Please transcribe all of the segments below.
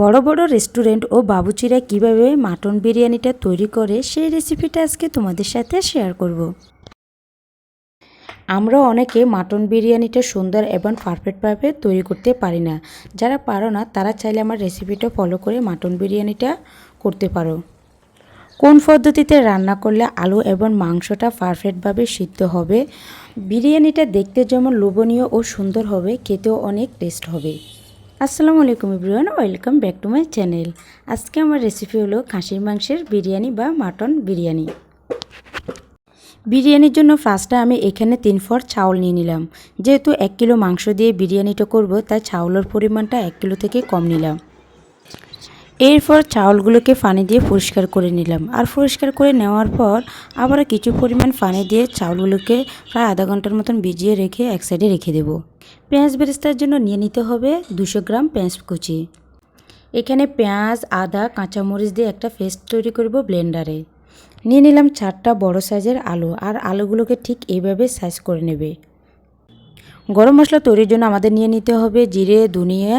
বড় বড় রেস্টুরেন্ট ও বাবুচিরা কীভাবে মাটন বিরিয়ানিটা তৈরি করে সেই রেসিপিটা আজকে তোমাদের সাথে শেয়ার করব। আমরা অনেকে মাটন বিরিয়ানিটা সুন্দর এবং পারফেক্টভাবে তৈরি করতে পারি না। যারা পারো না, তারা চাইলে আমার রেসিপিটা ফলো করে মাটন বিরিয়ানিটা করতে পারো। কোন পদ্ধতিতে রান্না করলে আলু এবং মাংসটা পারফেক্টভাবে সিদ্ধ হবে? বিরিয়ানিটা দেখতে যেমন লোভনীয় ও সুন্দর হবে, খেতেও অনেক টেস্ট হবে। আসসালামু আলাইকুম everyone, welcome back to my channel. আজকে আমার রেসিপি হলো খাসির মাংসের বিরিয়ানি বা মাটন বিরিয়ানি। বিরিয়ানির জন্য ফার্স্টে আমি এখানে তিন ফর চাউল নিয়ে নিলাম। যেহেতু এক কিলো মাংস দিয়ে বিরিয়ানিটা করব, তাই চাউলের পরিমাণটা এক কিলো থেকে কম নিলাম। এরপর চাউলগুলোকে পানি দিয়ে পরিষ্কার করে নিলাম। আর পরিষ্কার করে নেওয়ার পর আবার কিছু পরিমাণ পানি দিয়ে চাউলগুলোকে প্রায় আধা ঘণ্টার মতন ভিজিয়ে রেখে এক সাইডে রেখে দেব। পেঁয়াজ বেরেস্তার জন্য নিয়ে নিতে হবে দুশো গ্রাম পেঁয়াজ কুচি। এখানে পেঁয়াজ, আদা, কাঁচামরিচ দিয়ে একটা পেস্ট তৈরি করব ব্লেন্ডারে। নিয়ে নিলাম চারটা বড় সাইজের আলু আর আলুগুলোকে ঠিক এইভাবে সাইজ করে নেবে। গরম মশলা তৈরির জন্য আমাদের নিয়ে নিতে হবে জিরে, ধনিয়া,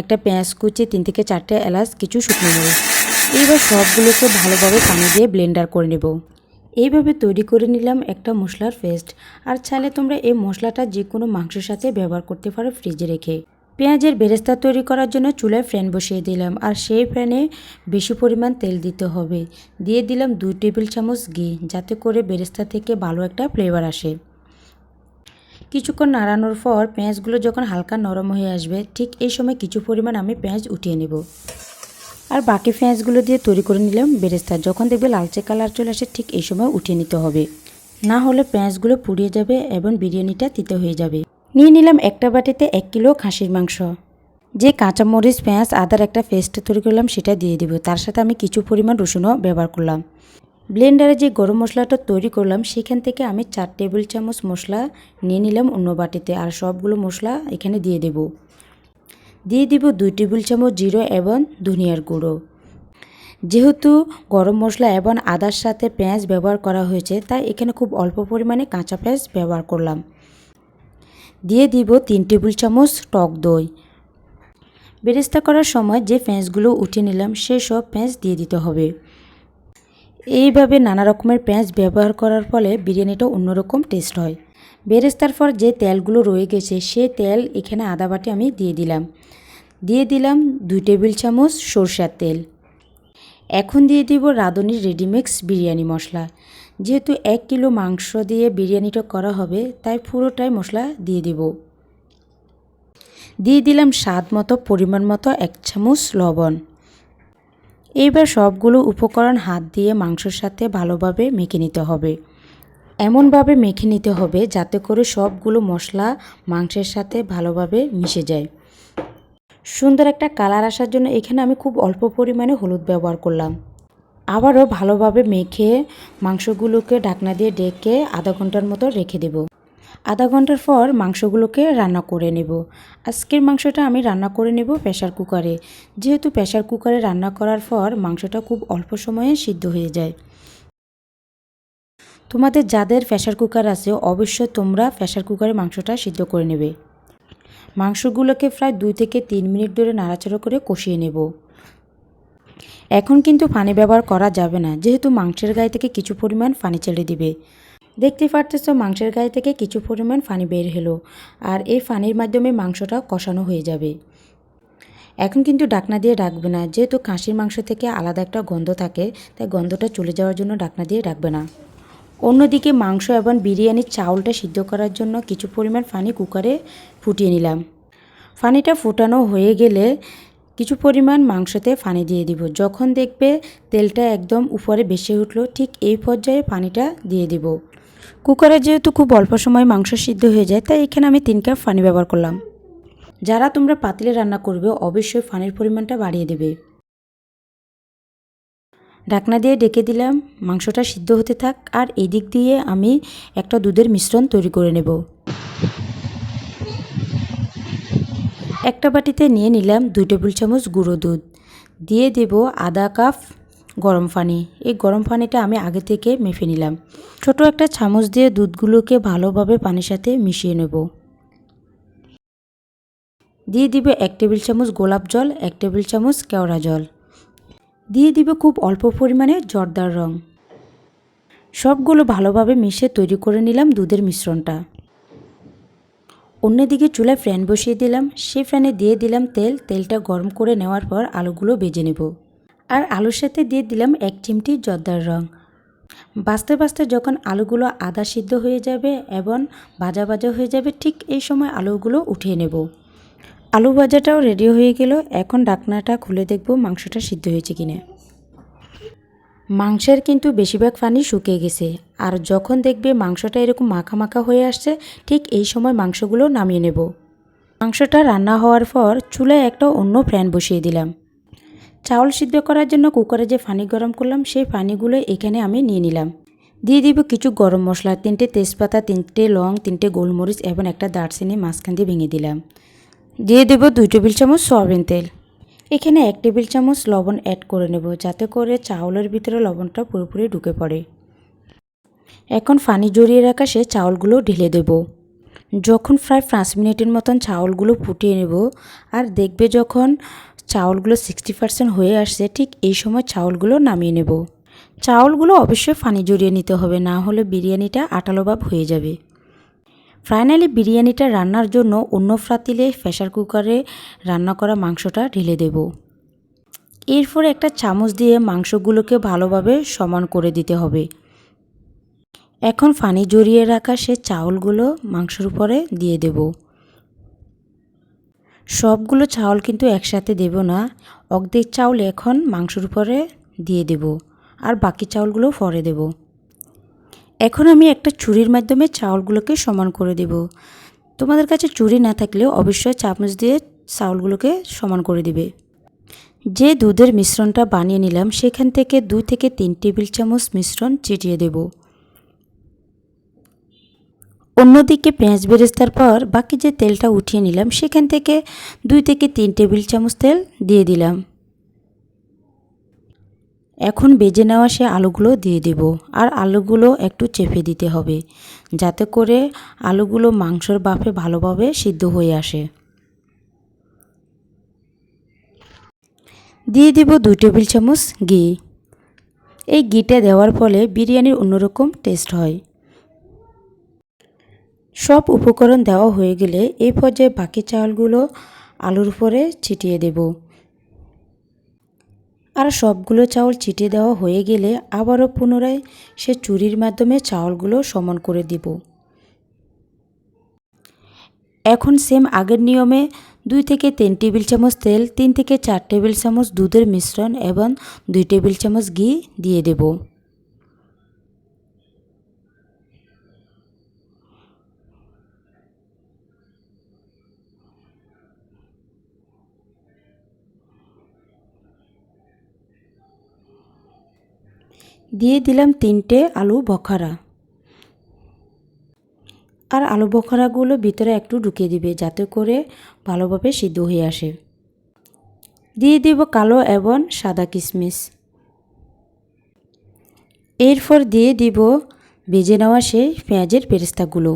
একটা পেঁয়াজ কুচি, তিন থেকে চারটে এলাচ, কিছু শুকনো মরিচ। এইবার সবগুলোকে ভালোভাবে পানি দিয়ে ব্লেন্ডার করে নেব। এইভাবে তৈরি করে নিলাম একটা মশলার পেস্ট। আর চাইলে তোমরা এই মশলাটা যে কোনো মাংসের সাথে ব্যবহার করতে পারো ফ্রিজে রেখে। পেঁয়াজের বেরেস্তা তৈরি করার জন্য চুলায় ফ্যান বসিয়ে দিলাম। আর সেই ফ্যানে বেশি পরিমাণ তেল দিতে হবে। দিয়ে দিলাম দুই টেবিল চামচ ঘি, যাতে করে বেরেস্তা থেকে ভালো একটা ফ্লেভার আসে। কিছুক্ষণ নাড়ানোর পর পেঁয়াজগুলো যখন হালকা নরম হয়ে আসবে, ঠিক এই সময় কিছু পরিমাণ আমি পেঁয়াজ উঠিয়ে নেব। আর বাকি পেঁয়াজগুলো দিয়ে তৈরি করে নিলাম বেরেস্তা যখন দেখবে লালচে কালার চলে আসে, ঠিক এই সময় উঠিয়ে নিতে হবে। না হলে পেঁয়াজগুলো পুড়িয়ে যাবে এবং বিরিয়ানিটা তিতে হয়ে যাবে। নিয়ে নিলাম একটা বাটিতে এক কিলো খাসির মাংস। যে কাঁচামরিচ, পেঁয়াজ, আদার একটা পেস্ট তৈরি করলাম, সেটা দিয়ে দিব। তার সাথে আমি কিছু পরিমাণ রসুনও ব্যবহার করলাম। ব্লেন্ডারে যে গরম মশলাটা তৈরি করলাম, সেখান থেকে আমি চার টেবিল চামচ মশলা নিয়ে নিলাম অন্য বাটিতে। আর সবগুলো মশলা এখানে দিয়ে দেব। দিয়ে দিব দুই টেবিল চামচ জিরো এবং ধনিয়ার গুঁড়ো। যেহেতু গরম মশলা এবং আদার সাথে পেঁয়াজ ব্যবহার করা হয়েছে, তাই এখানে খুব অল্প পরিমাণে কাঁচা পেঁয়াজ ব্যবহার করলাম। দিয়ে দিব তিন টেবিল চামচ টক দই। বেরেস্তা করার সময় যে পেঁয়াজগুলো উঠিয়ে নিলাম সেই সব পেঁয়াজ দিয়ে দিতে হবে। এইভাবে নানা রকমের পেঁয়াজ ব্যবহার করার ফলে বিরিয়ানিটা অন্যরকম টেস্ট হয়। বেরেস্তার পর যে তেলগুলো রয়ে গেছে, সে তেল এখানে আদা বাটি আমি দিয়ে দিলাম। দিয়ে দিলাম দুই টেবিল চামচ সরষার তেল। এখন দিয়ে দিব রাঁধুনির রেডিমিক্স বিরিয়ানি মশলা। যেহেতু এক কিলো মাংস দিয়ে বিরিয়ানিটা করা হবে, তাই পুরোটাই মশলা দিয়ে দিব। দিয়ে দিলাম স্বাদ মতো, পরিমাণ মতো এক চামচ লবণ। এইবার সবগুলো উপকরণ হাত দিয়ে মাংসর সাথে ভালোভাবে মেখে নিতে হবে। এমনভাবে মেখে নিতে হবে যাতে করে সবগুলো মশলা মাংসের সাথে ভালোভাবে মিশে যায়। সুন্দর একটা কালার আসার জন্য এখানে আমি খুব অল্প পরিমাণে হলুদ ব্যবহার করলাম। আবারও ভালোভাবে মেখে মাংসগুলোকে ঢাকনা দিয়ে ডেকে আধা ঘণ্টার মতো রেখে দেব। আধা ঘণ্টার পর মাংসগুলোকে রান্না করে নেব। আজকের মাংসটা আমি রান্না করে নেব প্রেশার কুকারে। যেহেতু প্রেশার কুকারে রান্না করার পর মাংসটা খুব অল্প সময়ে সিদ্ধ হয়ে যায়। তোমাদের যাদের প্রেশার কুকার আছে, অবশ্যই তোমরা প্রেশার কুকারে মাংসটা সিদ্ধ করে নেবে। মাংসগুলোকে প্রায় দুই থেকে তিন মিনিট ধরে নাড়াচাড়া করে কষিয়ে নেব। এখন কিন্তু পানি ব্যবহার করা যাবে না, যেহেতু মাংসের গায়ে থেকে কিছু পরিমাণ পানি ছেড়ে দিবে। দেখতে পারতেছ মাংসের গায়ে থেকে কিছু পরিমাণ পানি বের হলো, আর এই পানির মাধ্যমে মাংসটা কষানো হয়ে যাবে। এখন কিন্তু ডাকনা দিয়ে ডাকবে না, যেহেতু খাসির মাংস থেকে আলাদা একটা গন্ধ থাকে, তাই গন্ধটা চলে যাওয়ার জন্য ডাকনা দিয়ে ডাকবে না। অন্যদিকে মাংস এবং বিরিয়ানির চাউলটা সিদ্ধ করার জন্য কিছু পরিমাণ পানি কুকারে ফুটিয়ে নিলাম। পানিটা ফুটানো হয়ে গেলে কিছু পরিমাণ মাংসতে পানি দিয়ে দিব। যখন দেখবে তেলটা একদম উপরে বেশি উঠল, ঠিক এই পর্যায়ে পানিটা দিয়ে দিব। কুকারে যেহেতু খুব অল্প সময় মাংস সিদ্ধ হয়ে যায়, তাই এখানে আমি তিন কাপ পানি ব্যবহার করলাম। যারা তোমরা পাতিলে রান্না করবে, অবশ্যই পানির পরিমাণটা বাড়িয়ে দেবে। ঢাকনা দিয়ে ডেকে দিলাম, মাংসটা সিদ্ধ হতে থাক, আর এই দিক দিয়ে আমি একটা দুধের মিশ্রণ তৈরি করে নেব। একটা বাটিতে নিয়ে নিলাম দুই টেবিল চামচ গুঁড়ো দুধ। দিয়ে দেব আধা কাপ গরম পানি এই গরম পানিটা আমি আগে থেকে মেপে নিলাম। ছোট একটা চামচ দিয়ে দুধগুলোকে ভালোভাবে পানির সাথে মিশিয়ে নেব। দিয়ে দিবে এক টেবিল চামচ গোলাপ জল, এক টেবিল চামচ কেওড়া জল। দিয়ে দিবে খুব অল্প পরিমাণে জর্দার রং। সবগুলো ভালোভাবে মিশে তৈরি করে নিলাম দুধের মিশ্রণটা। অন্যদিকে চুলায় ফ্যান বসিয়ে দিলাম। সেই ফ্যানে দিয়ে দিলাম তেল। তেলটা গরম করে নেওয়ার পর আলুগুলো বেজে নেব। আর আলুর সাথে দিয়ে দিলাম এক চিমটি জর্দার রং। বাঁচতে বাঁচতে যখন আলুগুলো আদা সিদ্ধ হয়ে যাবে এবং ভাজা ভাজা হয়ে যাবে, ঠিক এই সময় আলুগুলো উঠিয়ে নেব। আলু ভাজাটাও রেডি হয়ে গেল। এখন ডাকনাটা খুলে দেখব মাংসটা সিদ্ধ হয়েছে কিনা। মাংসের কিন্তু বেশিরভাগ পানি শুকিয়ে গেছে। আর যখন দেখবে মাংসটা এরকম মাখা মাখা হয়ে আসছে, ঠিক এই সময় মাংসগুলো নামিয়ে নেব। মাংসটা রান্না হওয়ার পর চুলায় একটা অন্য ফ্যান বসিয়ে দিলাম। চাউল সিদ্ধ করার জন্য কুকারে যে পানি গরম করলাম, সেই পানিগুলো এখানে আমি নিয়ে নিলাম। দিয়ে দিব কিছু গরম মশলা, তিনটে তেজপাতা, তিনটে লং, তিনটে গোলমরিচ এবং একটা দারচিনি মাঝখান দিয়ে ভেঙে দিলাম। দিয়ে দেব দুই টেবিল চামচ সয়াবিন তেল। এখানে এক টেবিল চামচ লবণ অ্যাড করে নেব, যাতে করে চাউলের ভিতরে লবণটা পুরোপুরি ঢুকে পড়ে। এখন পানি জড়িয়ে রাখা সে চাউলগুলো ঢেলে দেব। যখন প্রায় পাঁচ মিনিটের মতন চাউলগুলো ফুটিয়ে নেব, আর দেখবে যখন চাউলগুলো সিক্সটি পার্সেন্ট হয়ে আসছে, ঠিক এই সময় চাউলগুলো নামিয়ে নেব। চাউলগুলো অবশ্যই পানি জড়িয়ে নিতে হবে, না হলে বিরিয়ানিটা আটালো ভাব হয়ে যাবে। ফাইনালি বিরিয়ানিটা রান্নার জন্য অন্য ফ্রাতিলে প্রেশার কুকারে রান্না করা মাংসটা ঢেলে দেব। এরপরে একটা চামচ দিয়ে মাংসগুলোকে ভালোভাবে সমান করে দিতে হবে। এখন ফানি জড়িয়ে রাখা সে চাউলগুলো মাংসের উপরে দিয়ে দেব। সবগুলো চাউল কিন্তু একসাথে দেব না। অর্ধেক চাউল এখন মাংসের উপরে দিয়ে দেব আর বাকি চাউলগুলো পরে দেব। এখন আমি একটা ছুরির মাধ্যমে চাউলগুলোকে সমান করে দেব। তোমাদের কাছে চুরি না থাকলেও অবশ্যই চামচ দিয়ে চাউলগুলোকে সমান করে দিবে। যে দুধের মিশ্রণটা বানিয়ে নিলাম, সেখান থেকে দুই থেকে তিন টেবিল চামচ মিশ্রণ চিটিয়ে দেব। অন্যদিকে পেঁয়াজ বেরেস্তার পর বাকি যে তেলটা উঠিয়ে নিলাম, সেখান থেকে দুই থেকে তিন টেবিল চামচ তেল দিয়ে দিলাম। এখন বেজে নেওয়া সে আলুগুলো দিয়ে দেব আর আলুগুলো একটু চেপে দিতে হবে, যাতে করে আলুগুলো মাংসর বাফে ভালোভাবে সিদ্ধ হয়ে আসে। দিয়ে দেব দুই টেবিল চামচ ঘি। এই ঘিটা দেওয়ার ফলে বিরিয়ানির অন্যরকম টেস্ট হয়। সব উপকরণ দেওয়া হয়ে গেলে এই পর্যায়ে বাকি চাউলগুলো আলুর উপরে ছিটিয়ে দেবো। আর সবগুলো চাউল চিটে দেওয়া হয়ে গেলে আবারও পুনরায় সে চুরির মাধ্যমে চাউলগুলো সমান করে দিব। এখন সেম আগের নিয়মে দুই থেকে তিন টেবিল চামচ তেল, তিন থেকে চার টেবিল চামচ দুধের মিশ্রণ এবং দুই টেবিল চামচ ঘি দিয়ে দেব। দিয়ে দিলাম তিনটে আলু বখারা। আর আলু বখারাগুলো ভিতরে একটু ঢুকিয়ে দিবে, যাতে করে ভালোভাবে সিদ্ধ হয়ে আসে। দিয়ে দিব কালো এবং সাদা কিশমিশ এরপর দিয়ে দিব ভেজে নেওয়া সেই পেঁয়াজের বেরেস্তাগুলো।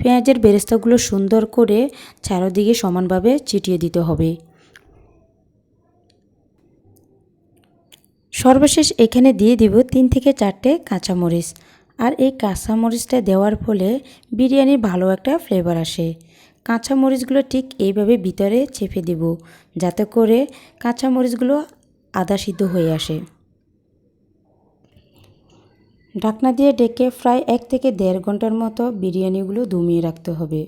পেঁয়াজের বেরেস্তাগুলো সুন্দর করে চারোদিকে সমানভাবে চিটিয়ে দিতে হবে। সর্বশেষ এখানে দিয়ে দিব তিন থেকে চারটে কাঁচামরিচ। আর এই কাঁচামরিচটা দেওয়ার ফলে বিরিয়ানির ভালো একটা ফ্লেভার আসে। কাঁচামরিচগুলো ঠিক এইভাবে ভিতরে চেপে দেব, যাতে করে কাঁচামরিচগুলো আদা সিদ্ধ হয়ে আসে। ঢাকনা দিয়ে ডেকে প্রায় এক থেকে দেড় ঘণ্টার মতো বিরিয়ানিগুলো দমিয়ে রাখতে হবে।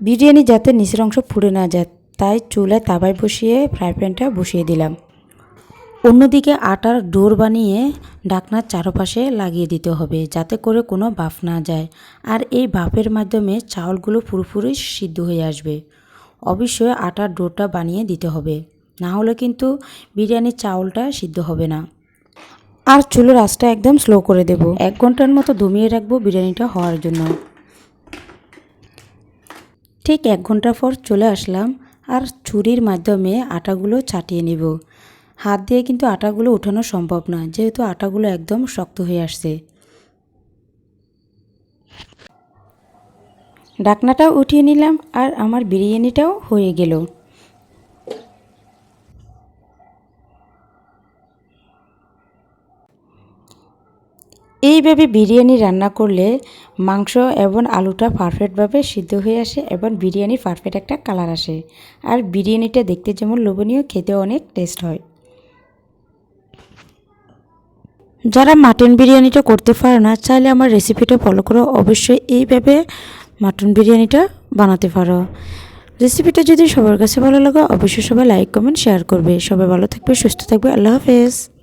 বিরিয়ানি যাতে নিচের অংশ ফুড়ে না যায়, তাই চুলায় তাবায় বসিয়ে ফ্রাই প্যানটা বসিয়ে দিলাম। অন্যদিকে আটার ডোর বানিয়ে ঢাকনার চারপাশে লাগিয়ে দিতে হবে যাতে করে কোনো বাফ না যায়। আর এই বাফের মাধ্যমে চাউলগুলো পুরোপুরি সিদ্ধ হয়ে আসবে। অবশ্যই আটার ডোরটা বানিয়ে দিতে হবে। না হলে কিন্তু বিরিয়ানির চাউলটা সিদ্ধ হবে না। আর চুলোর আঁচটা একদম স্লো করে দেব। এক ঘণ্টার মতো দমিয়ে রাখব বিরিয়ানিটা হওয়ার জন্য। ঠিক এক ঘণ্টা পর চলে আসলাম আর ছুরির মাধ্যমে আটাগুলো চাটিয়ে নেব। হাত দিয়ে কিন্তু আটাগুলো উঠানো সম্ভব না যেহেতু আটাগুলো একদম শক্ত হয়ে আসছে। ডাকনাটাও উঠিয়ে নিলাম আর আমার বিরিয়ানিটাও হয়ে গেল। এইভাবে বিরিয়ানি রান্না করলে মাংস এবং আলুটা পারফেক্টভাবে সিদ্ধ হয়ে আসে এবং বিরিয়ানির পারফেক্ট একটা কালার আসে। আর বিরিয়ানিটা দেখতে যেমন লোভনীয় খেতে অনেক টেস্ট হয়। যারা মাটন বিরিয়ানিটা করতে পারে না, চাইলে আমার রেসিপিটা ফলো করো। অবশ্যই এইভাবে মাটন বিরিয়ানিটা বানাতে পারো। রেসিপিটা যদি সবার কাছে ভালো লাগে, অবশ্যই সবাই লাইক কমেন্ট শেয়ার করবে। সবাই ভালো থাকবে, সুস্থ থাকবে। আল্লাহ হাফেজ।